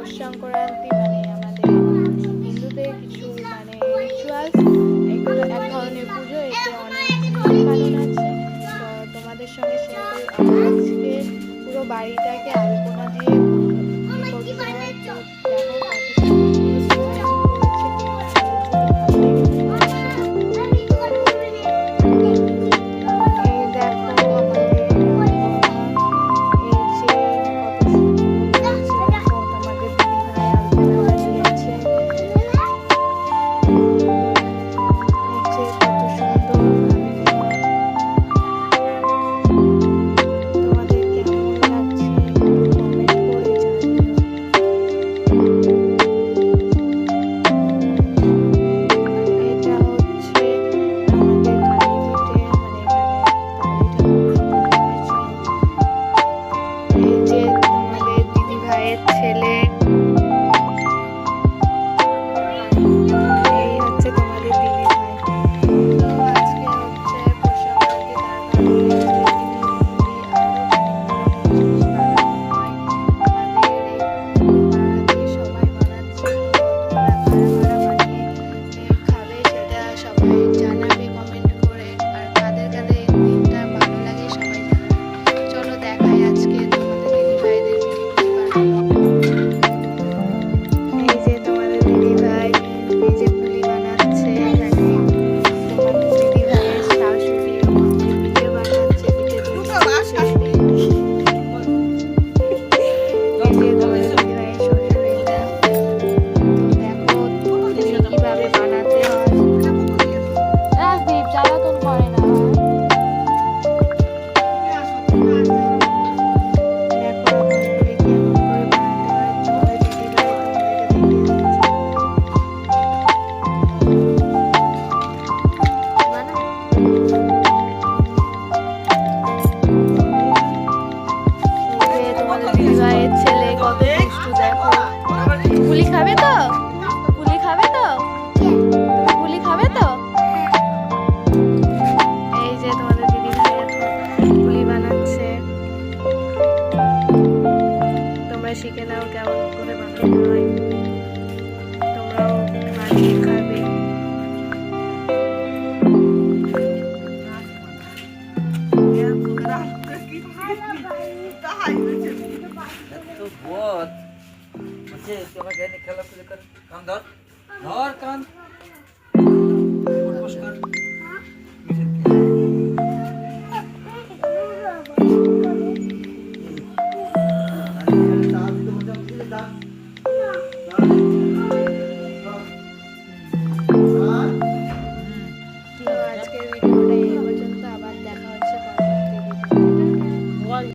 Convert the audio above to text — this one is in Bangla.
পৌষ সংক্রান্তি মানে আমাদের হিন্দুদের কিছু মানে রিচুয়ালস এগুলো এক ধরনের পুজো, এতে অনেক পালন আছে। তো তোমাদের সঙ্গে শেয়ার করি আজকে পুরো বাড়িটাকে আলপনা দিয়ে পুলি খাবে তো? পুলি খাবে তো? পুলি খাবে তো? এই যে তোমাদের দিদি ভাইয়ের পুলি বানাচ্ছে। তোমরা শিখে নাও কেমন করে বানানো হয়। তোমরাও বানিয়ে খাবে। अच्छे तुम्हें घर निकल कर हम धर। धर।